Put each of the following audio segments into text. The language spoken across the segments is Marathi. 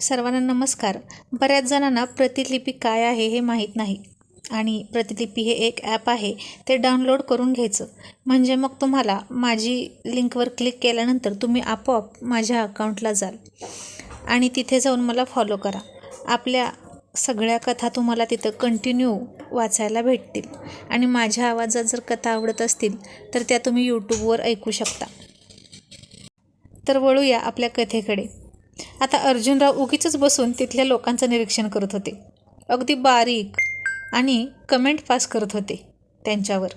सर्वांना नमस्कार. बऱ्याच जणांना प्रतिलिपी काय आहे हे माहीत नाही आणि प्रतिलिपी हे एक ॲप आहे ते डाउनलोड करून घ्यायचं. म्हणजे मग तुम्हाला माझी लिंकवर क्लिक केल्यानंतर तुम्ही आपोआप माझ्या अकाउंटला जाल. आणि तिथे जाऊन मला फॉलो करा. आपल्या सगळ्या कथा तुम्हाला तिथं कंटिन्यू वाचायला भेटतील. आणि माझ्या आवाजात जर कथा आवडत असतील तर त्या तुम्ही यूट्यूबवर ऐकू शकता. तर वळूया आपल्या कथेकडे. आता अर्जुनराव उगीच बसून तिथल्या लोकांचं निरीक्षण करत होते. अगदी बारीक आणि कमेंट पास करत होते त्यांच्यावर.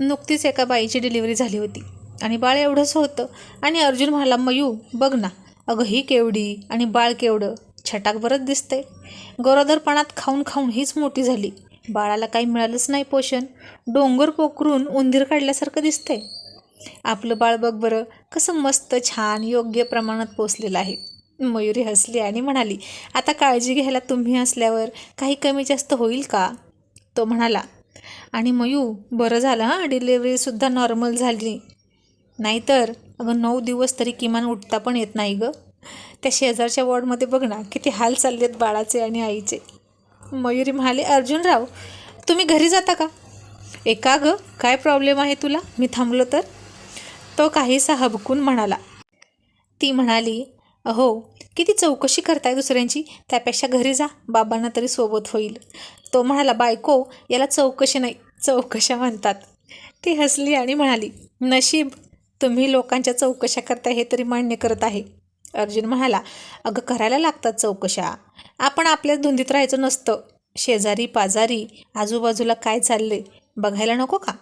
नुकतीच एका बाईची डिलिव्हरी झाली होती. आणि बाळ एवढंच होतं आणि अर्जुन म्हणाला मयू बघ ना अगं ही केवडी आणि बाळ केवढं छटाक बरंच दिसतंय. गरोदरपणात खाऊन खाऊन हीच मोठी झाली. बाळाला काही मिळालंच नाही पोषण. डोंगर पोखरून उंदीर काढल्यासारखं दिसतंय. आपलं बाळ बघ बरं कसं मस्त छान योग्य प्रमाणात पोचलेलं आहे. मयुरी हसली आणि म्हणाली आता काळजी घ्यायला तुम्ही असल्यावर काही कमी जास्त होईल का? तो म्हणाला आणि मयू बरं झालं हां डिलेवरीसुद्धा नॉर्मल झाली. नाहीतर अगं नऊ दिवस तरी किमान उठता पण येत नाही गं. त्या शेजारच्या वॉर्डमध्ये बघ ना किती हाल चालले आहेत बाळाचे आणि आईचे. मयुरी म्हणाले अर्जुनराव तुम्ही घरी जाता का? एका गं काय प्रॉब्लेम आहे तुला? मी थांबलो तर? तो काहीसा हबकून म्हणाला. ती म्हणाली अहो किती चौकशी करताय दुसऱ्यांची? त्यापेक्षा घरी जा बाबांना तरी सोबत होईल. तो म्हणाला बायको याला चौकशी नाही चौकशा म्हणतात. ती हसली आणि म्हणाली नशीब तुम्ही लोकांच्या चौकशा करताय हे तरी मान्य करत आहे. अर्जुन म्हणाला अगं करायला लागतात चौकशा आपण आपल्याच धुंदीत राहायचं नसतं. शेजारी पाजारी आजूबाजूला काय चालले बघायला नको का?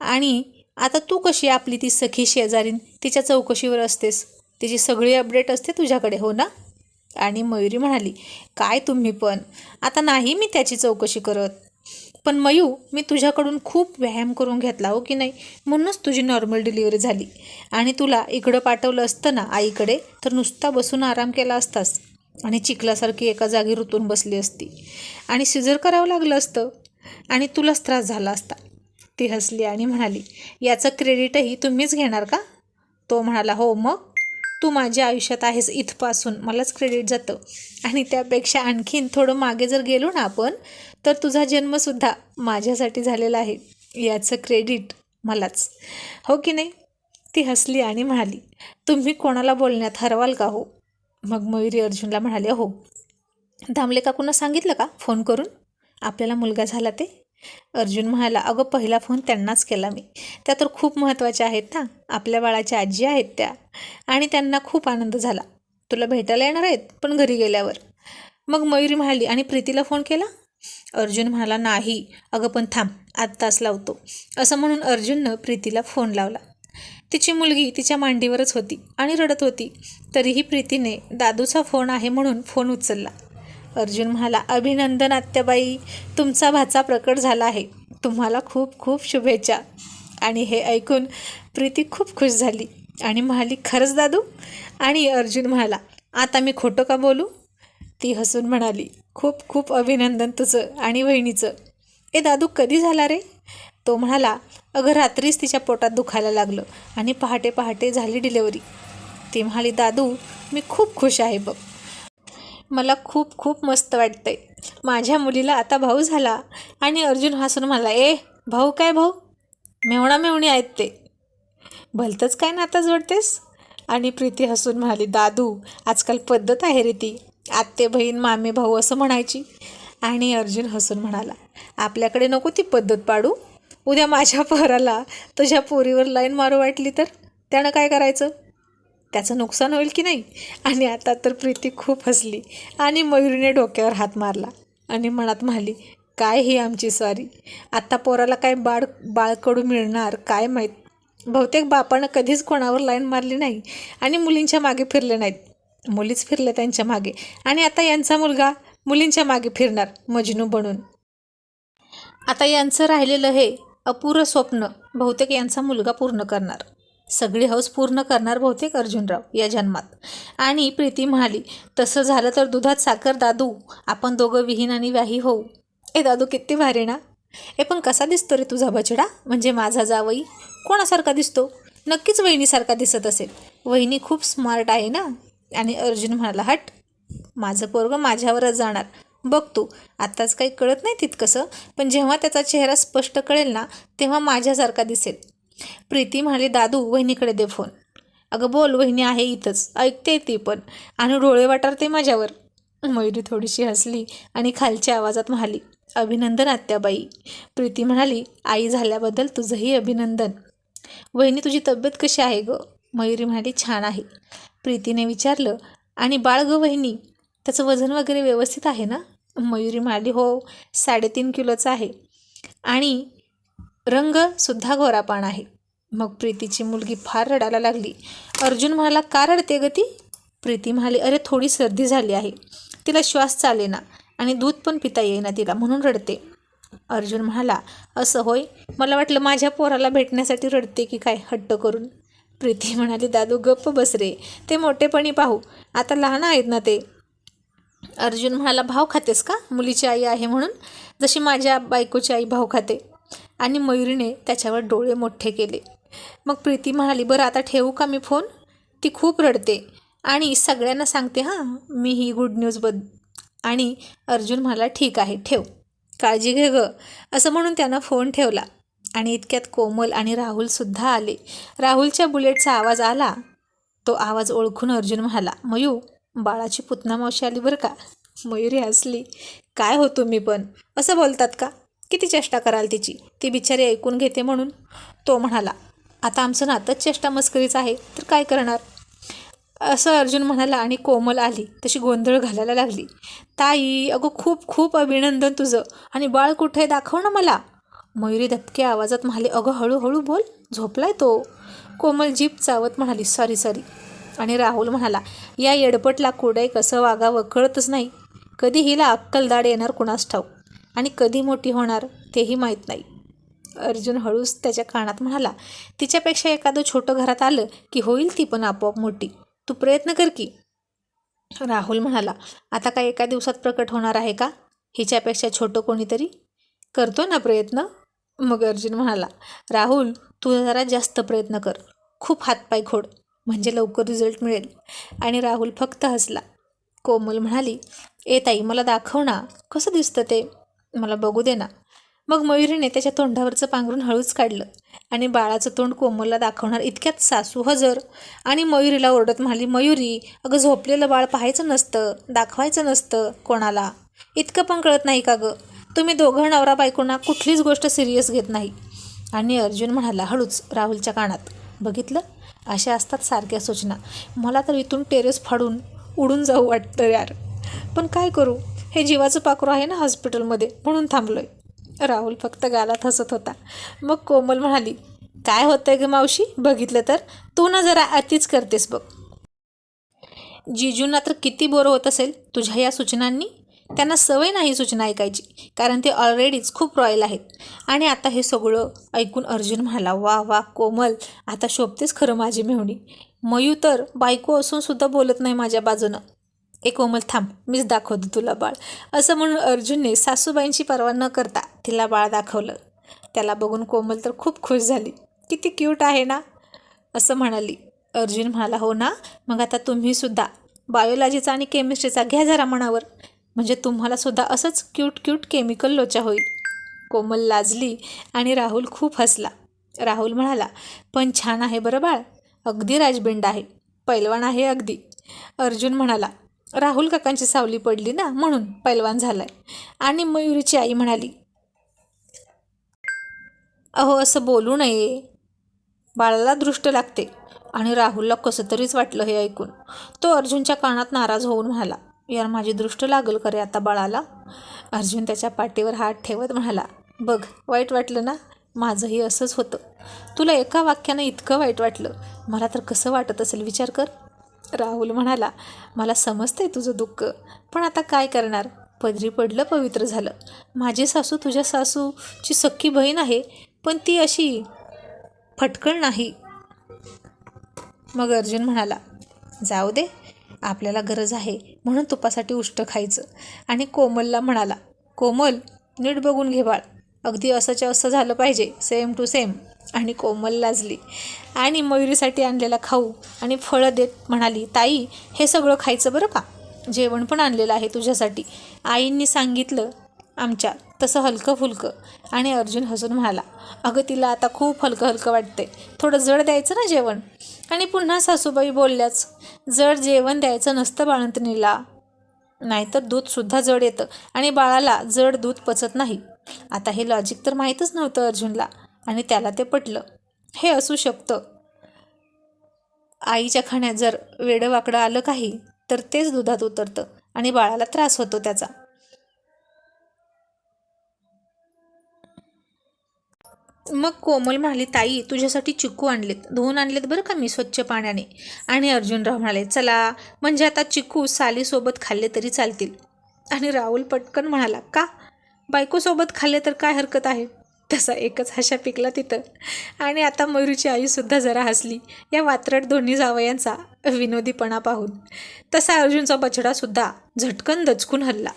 आणि आता तू कशी आपली ती सखी शेजारीन तिच्या चौकशीवर असतेस. तिची सगळी अपडेट असते तुझ्याकडे हो ना? आणि मयुरी म्हणाली काय तुम्ही पण. आता नाही मी त्याची चौकशी करत. पण मयू मी तुझ्याकडून खूप व्यायाम करून घेतला हो की नाही? म्हणूनच तुझी नॉर्मल डिलिव्हरी झाली. आणि तुला इकडं पाठवलं असतं ना आईकडे तर नुसता बसून आराम केला असतास. आणि चिखलासारखी एका जागी रुतून बसली असती. आणि सिजर करावं लागलं असतं. आणि तुलाच त्रास झाला असता. ती हसली आणि म्हणाली याचं क्रेडिटही तुम्हीच घेणार का? तो म्हणाला हो मग? तू माझ्या आयुष्यात आहेस इथपासून मलाच क्रेडिट जातं. आणि त्यापेक्षा आणखीन थोडं मागे जर गेलो ना आपण तर तुझा जन्मसुद्धा माझ्यासाठी झालेला आहे. याचं क्रेडिट मलाच. हो की नाही? ती हसली आणि म्हणाली तुम्ही कोणाला बोलण्यात हरवाल का हो? मग मयुरी अर्जुनला म्हणाले हो धामले काकूंना सांगितलं का फोन करून? आपल्याला मुलगा झाला ते? अर्जुन म्हणाला अगं पहिला फोन त्यांनाच केला मी. त्या तर खूप महत्त्वाच्या आहेत ना. आपल्या बाळाच्या आजी आहेत त्या. आणि त्यांना खूप आनंद झाला. तुला भेटायला येणार आहेत पण घरी गेल्यावर. मग मयुरी म्हणाली आणि प्रीतीला फोन केला? अर्जुन म्हणाला नाही. अगं पण थांब. आत्ताच लावतो. असं म्हणून अर्जुननं प्रीतीला फोन लावला. तिची मुलगी तिच्या मांडीवरच होती आणि रडत होती. तरीही प्रीतीने दादूचा फोन आहे म्हणून फोन उचलला. अर्जुन म्हणाला अभिनंदन आत्याबाई तुमचा भाचा प्रकट झाला आहे. तुम्हाला खूप खूप शुभेच्छा. आणि हे ऐकून प्रीती खूप खुश झाली आणि म्हणाली खरंच दादू? आणि अर्जुन म्हणाला आता मी खोटं का बोलू? ती हसून म्हणाली खूप खूप अभिनंदन तुझं आणि वहिनीचं. ए दादू कधी झाला रे? तो म्हणाला अगं रात्रीच तिच्या पोटात दुखायला लागलं आणि पहाटे पहाटे झाली डिलेवरी ती म्हणाली दादू मी खूप खुश आहे बघ. मला खूप खूप मस्त वाटतंय. माझ्या मुलीला आता भाऊ झाला आणि अर्जुन हसून म्हणाला ए भाऊ काय भाऊ? मेवणा मेवणी आहेत ते. भलतंच काय नाता जोडतेस? आणि प्रीती हसून म्हणाली दादू आजकाल पद्धत आहे रे ती. आत्ते बहीण मामे भाऊ असं म्हणायची. आणि अर्जुन हसून म्हणाला आपल्याकडे नको ती पद्धत पाडू. उद्या माझ्या पोराला तुझ्या पोरीवर लाईन मारू वाटली तर त्यानं काय करायचं? त्याचं नुकसान होईल की नाही? आणि आता तर प्रीती खूप हसली आणि मयुरीने डोक्यावर हात मारला आणि मनात म्हणाली काय ही आमची स्वारी? आत्ता पोराला काय बाळ बाळकडू मिळणार? काय माहीत? बहुतेक बापानं कधीच कोणावर लाईन मारली नाही आणि मुलींच्या मागे फिरले नाहीत. मुलीच फिरल्या त्यांच्या मागे. आणि आता यांचा मुलगा मुलींच्या मागे फिरणार मजनू बनून. आता यांचं राहिलेलं हे अपुरं स्वप्न बहुतेक यांचा मुलगा पूर्ण करणार. सगळी हौस पूर्ण करणार बहुतेक अर्जुनराव या जन्मात. आणि प्रीती म्हणाली तसं झालं तर दुधात साखर दादू. आपण दोघं विहीन आणि व्याही होऊ. ए दादू किती भारी ना. ए पण कसा दिसतो रे तुझा बछडा? म्हणजे माझा जावई कोणासारखा दिसतो? नक्कीच वहिनीसारखा दिसत असेल. वहिनी खूप स्मार्ट आहे ना? आणि अर्जुन म्हणाला हट. माझं पोरगं माझ्यावरच जाणार. बघ तू आत्ताच काही कळत नाही तितकंसं पण जेव्हा त्याचा चेहरा स्पष्ट कळेल ना तेव्हा माझ्यासारखा दिसेल. प्रीती म्हणाली दादू वहिनीकडे दे फोन. अगं बोल वहिनी आहे इथंच. ऐकते ती पण. आणि डोळे वाटारते माझ्यावर. मयुरी थोडीशी हसली आणि खालच्या आवाजात म्हणाली अभिनंदन आत्याबाई. प्रीती म्हणाली आई झाल्याबद्दल तुझंही अभिनंदन. वहिनी तुझी तब्येत कशी आहे गं? मयुरी म्हणाली छान आहे. प्रीतीने विचारलं आणि बाळ गं वहिनी? त्याचं वजन वगैरे व्यवस्थित आहे ना? मयुरी म्हणाली हो साडेतीन किलोचं आहे. आणि रंगसुद्धा गोरापान आहे. मग प्रीतीची मुलगी फार रडायला लागली. अर्जुन म्हणाला का रडते ग ती? प्रीती म्हणाली अरे थोडी सर्दी झाली आहे. तिला श्वास चालेना आणि दूध पण पिता येईना तिला म्हणून रडते. अर्जुन म्हणाला असं होय? मला वाटलं माझ्या पोराला भेटण्यासाठी रडते की काय हट्ट करून? प्रीती म्हणाली दादू गप्प बस रे. ते मोठेपणी पाहू. आता लहान आहेत ना ते. अर्जुन म्हणाला भाव खातेस का? मुलीची आई आहे म्हणून? जशी माझ्या बायकोची आई भाव खाते. आणि मयुरीने त्याच्यावर डोळे मोठे केले. मग प्रीती म्हणाली बरं आता ठेवू का मी फोन? ती खूप रडते आणि सगळ्यांना सांगते हां मी ही गुड न्यूज बद आणि अर्जुन म्हणाला ठीक आहे ठेव. काळजी घे गं. असं म्हणून त्यानं फोन ठेवला आणि इतक्यात कोमल आणि राहुलसुद्धा आले. राहुलच्या बुलेटचा आवाज आला. तो आवाज ओळखून अर्जुन म्हणाला मयू बाळाची पुतना मावशी आली बरं का? मयुरी हसली काय होतो मी पण? असं बोलतात का? किती चेष्टा कराल तिची? ती बिचारी ऐकून घेते म्हणून तो म्हणाला आता आमचं नातंच चेष्टा मस्करीच आहे तर काय करणार? असं अर्जुन म्हणाला आणि कोमल आली तशी गोंधळ घालायला लागली. ताई अगं खूप खूप अभिनंदन तुझं. आणि बाळ कुठे दाखव ना मला. मयुरी धपक्या आवाजात म्हणाली अगं हळूहळू बोल झोपलाय तो. कोमल जीप चावत म्हणाली सॉरी सॉरी. आणि राहुल म्हणाला या येडपटला कुडाई कसं वागावं कळतच नाही. कधी हिला अक्कलदाड येणार कुणास ठाऊक. आणि कधी मोठी होणार तेही माहीत नाही. अर्जुन हळूच त्याच्या कानात म्हणाला तिच्यापेक्षा एखादं छोटं घरात आलं की होईल ती पण आपोआप मोठी. तू प्रयत्न कर की. राहुल म्हणाला आता काय एका दिवसात प्रकट होणार आहे का? हिच्यापेक्षा छोटं कोणीतरी? करतो ना प्रयत्न. मग अर्जुन म्हणाला राहुल तू जरा जास्त प्रयत्न कर. खूप हातपाय खोड. म्हणजे लवकर रिझल्ट मिळेल. आणि राहुल फक्त हसला. कोमल म्हणाली ए ताई मला दाखव ना. कसं दिसतं ते? मला बघू दे ना. मग मयुरीने त्याच्या तोंडावरचं पांघरून हळूच काढलं आणि बाळाचं तोंड कोमलला दाखवणार इतक्यात सासू हजर. आणि मयुरीला ओरडत म्हणाली मयुरी अगं झोपलेलं बाळ पाहायचं नसतं दाखवायचं नसतं कोणाला. इतकं पण कळत नाही का गं? तुम्ही दोघं नवरा बायकोना कुठलीच गोष्ट सिरियस घेत नाही. आणि अर्जुन म्हणाला हळूच राहुलच्या कानात. बघितलं? अशा असतात सारख्या सूचना. मला तर इथून टेरेस फाडून उडून जाऊ वाटतं यार. पण काय करू? हे जीवाचं पाखरू आहे ना हॉस्पिटलमध्ये म्हणून थांबलो आहे राहुल फक्त गालात हसत होता. मग कोमल म्हणाली काय होतं आहे ग मावशी? बघितलं तर? तू ना जरा अतिच करतेस बघ. जिजूंना तर किती बोर होत असेल तुझ्या या सूचनांनी? त्यांना सवय नाही सूचना ऐकायची कारण ते ऑलरेडीच खूप रॉयल आहेत. आणि आता हे सगळं ऐकून अर्जुन म्हणाला वा वा कोमल आता शोभतेच खरं माझी मेहणी मयू तर बायको असूनसुद्धा बोलत नाही माझ्या बाजूनं. ए कोमल थांब मीच दाखवतो तुला बाळ. असं म्हणून अर्जुनने सासूबाईंची पर्वा न करता तिला बाळ दाखवलं. त्याला बघून कोमल तर खूप खुश झाली. किती क्यूट आहे ना असं म्हणाली. अर्जुन म्हणाला हो ना मग आता तुम्हीसुद्धा बायोलॉजीचा आणि केमिस्ट्रीचा घ्या जरा मनावर. म्हणजे तुम्हालासुद्धा असंच क्यूट क्यूट केमिकल लोचा होईल. कोमल लाजली आणि राहुल खूप हसला. राहुल म्हणाला पण छान आहे बरं बाळ. अगदी राजबिंड आहे. पैलवान आहे अगदी. अर्जुन म्हणाला राहुल काकांची सावली पडली ना म्हणून पैलवान झालाय. आणि मयुरीची आई म्हणाली अहो असं बोलू नये. बाळाला दृष्ट लागते. आणि राहुलला कसं तरीच वाटलं हे ऐकून. तो अर्जुनच्या कानात नाराज होऊन म्हणाला यार माझी दृष्ट लागल करे आता बाळाला. अर्जुन त्याच्या पाठीवर हात ठेवत म्हणाला बघ वाईट वाटलं ना? माझंही असंच होतं. तुला एका वाक्यानं इतकं वाईट वाटलं. मला तर कसं वाटत असेल विचार कर. राहुल म्हणाला मला समजतंय तुझं दुःख पण आता काय करणार? पदरी पडलं पवित्र झालं. माझी सासू तुझ्या सासूची सख्खी बहीण आहे पण ती अशी फटकळ नाही. मग अर्जुन म्हणाला जाऊ दे आपल्याला गरज आहे म्हणून तुपासाठी उष्ट खायचं. आणि कोमलला म्हणाला कोमल नीट बघून घे बाळ. अगदी असंच्या असं झालं पाहिजे सेम टू सेम. आणि कोमल लाजली. आणि मयुरीसाठी आणलेला खाऊ आणि फळं देत म्हणाली ताई हे सगळं खायचं बरं का? जेवण पण आणलेलं आहे तुझ्यासाठी. आईंनी सांगितलं आमच्या. तसं हलकं फुलकं आणि अर्जुन हसून म्हणाला अगं तिला आता खूप हलकं हलकं वाटतंय. थोडं जड द्यायचं ना जेवण? आणि पुन्हा सासूबाई बोलल्याच जड जेवण द्यायचं नसतं बाळंतणीला नाहीतर दूधसुद्धा जड येतं आणि बाळाला जड दूध पचत नाही. आता हे लॉजिक तर माहीतच नव्हतं अर्जुनला. आणि त्याला ते पटलं. हे असू शकतं. आईच्या खाण्यात जर वेडं वाकडं आलं काही तर तेच दुधात उतरतं आणि बाळाला त्रास होतो त्याचा. मग कोमल म्हणाली ताई तुझ्यासाठी चिक्कू आणलेत. धुवून आणलेत बरं का मी स्वच्छ पाण्याने? आणि अर्जुनराव म्हणाले चला म्हणजे आता चिक्कू सालीसोबत खाल्ले तरी चालतील. आणि राहुल पटकन म्हणाला का? बायकोसोबत खाल्ले तर काय हरकत आहे? तसा एकच हशा पिकला तिथं. आणि आता मयुरीची आईसुद्धा जरा हसली. या वात्रट दोन्ही जावयांचा विनोदीपणा पाहून. तसा अर्जुनचा बछडासुद्धा झटकन दचकून हल्ला.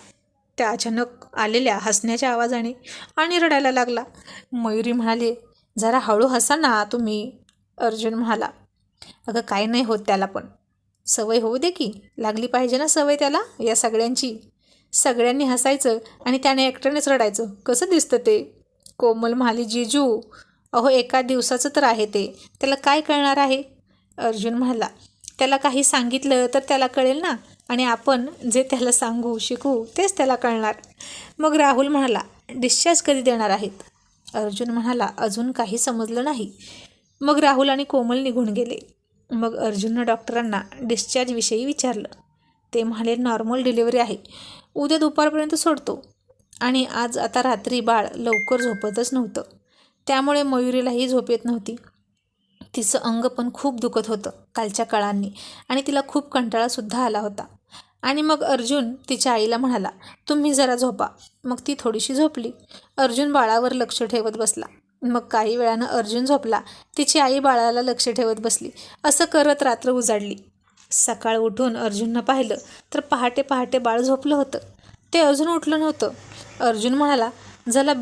त्या अचानक आलेल्या हसण्याच्या आवाजाने आणि रडायला लागला. मयुरी म्हणाली जरा हळू हसा ना तुम्ही अर्जुन म्हणाला. अगं काय नाही होत त्याला पण. सवय होऊ दे की. लागली पाहिजे ना सवय त्याला या सगळ्यांची. सगळ्यांनी हसायचं आणि त्याने एकट्यानेच रडायचं. कसं दिसतं ते? कोमल म्हणाली जिजू अहो एका दिवसाचं तर आहे ते. त्याला काय कळणार आहे? अर्जुन म्हणाला त्याला काही सांगितलं तर त्याला कळेल ना. आणि आपण जे त्याला सांगू शिकू तेच त्याला कळणार. मग राहुल म्हणाला डिस्चार्ज कधी देणार आहेत? अर्जुन म्हणाला अजून काही समजलं नाही. मग राहुल आणि कोमल निघून गेले. मग अर्जुननं डॉक्टरांना डिस्चार्जविषयी विचारलं. ते म्हणाले नॉर्मल डिलिव्हरी आहे. उद्या दुपारपर्यंत सोडतो. आणि आज आता रात्री बाळ लवकर झोपतच नव्हतं. त्यामुळे मयुरीलाही झोप येत नव्हती. तिचं अंग पण खूप दुखत होतं कालच्या काळांनी आणि तिला खूप कंटाळासुद्धा आला होता. आणि मग अर्जुन तिच्या आईला म्हणाला तुम्ही जरा झोपा. मग ती थोडीशी झोपली. अर्जुन बाळावर लक्ष ठेवत बसला. मग काही वेळानं अर्जुन झोपला. तिची आई बाळाला लक्ष ठेवत बसली. असं करत रात्र उजाडली. सकाळ उठून अर्जुननं पाहिलं तर पहाटे पहाटे बाळ झोपलं होतं. ते अजून उठलं नव्हतं. अर्जुन म्हणाला जरा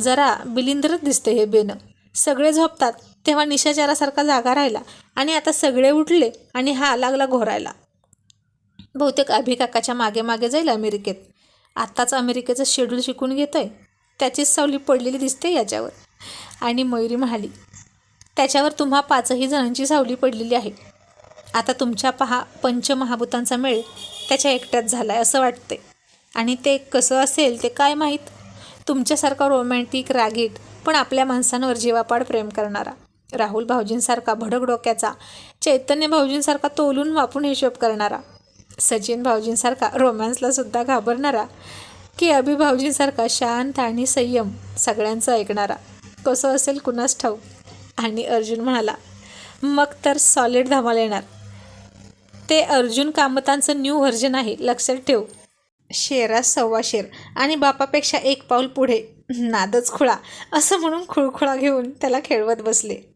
जरा बिलिंदरच दिसते हे बेनं सगळे झोपतात तेव्हा निशाचारासारखा जागा राहिला आणि आता सगळे उठले आणि हा लागला घोरायला. बहुतेक अभिकाकाच्या मागे मागे जाईल अमेरिकेत. आत्ताच अमेरिकेचं शेड्यूल शिकून घेतोय. त्याचीच सावली पडलेली दिसते याच्यावर. आणि मयुरी म्हणाली त्याच्यावर तुम्हा पाचही जणांची सावली पडलेली आहे. आता तुमच्या पहा पंचमहाभूतांचा मेळ त्याच्या एकट्यात झाला आहे असं वाटते आणि ते कसं असेल ते काय माहीत? तुमच्यासारखा रोमॅन्टिक रागीट पण आपल्या माणसांवर जीवापाड प्रेम करणारा. राहुल भाऊजींसारखा भडक डोक्याचा चैतन्य भाऊजींसारखा तोलून वापून हिशोब करणारा. सचिन भाऊजींसारखा रोमॅन्सला सुद्धा घाबरणारा. की अभि भाऊजींसारखा शांत आणि संयम सगळ्यांचं ऐकणारा. कसं असेल कुणास ठाऊक? आणि अर्जुन म्हणाला मग तर सॉलिड धमाल येणार. ते अर्जुन कामतांचं न्यू व्हर्जन आहे लक्षात ठेव. शेरा सव्वा शेर आणि बापापेक्षा एक पाऊल पुढे नादच खुळा असं म्हणून खुळखुळा घेऊन त्याला खेळवत बसले.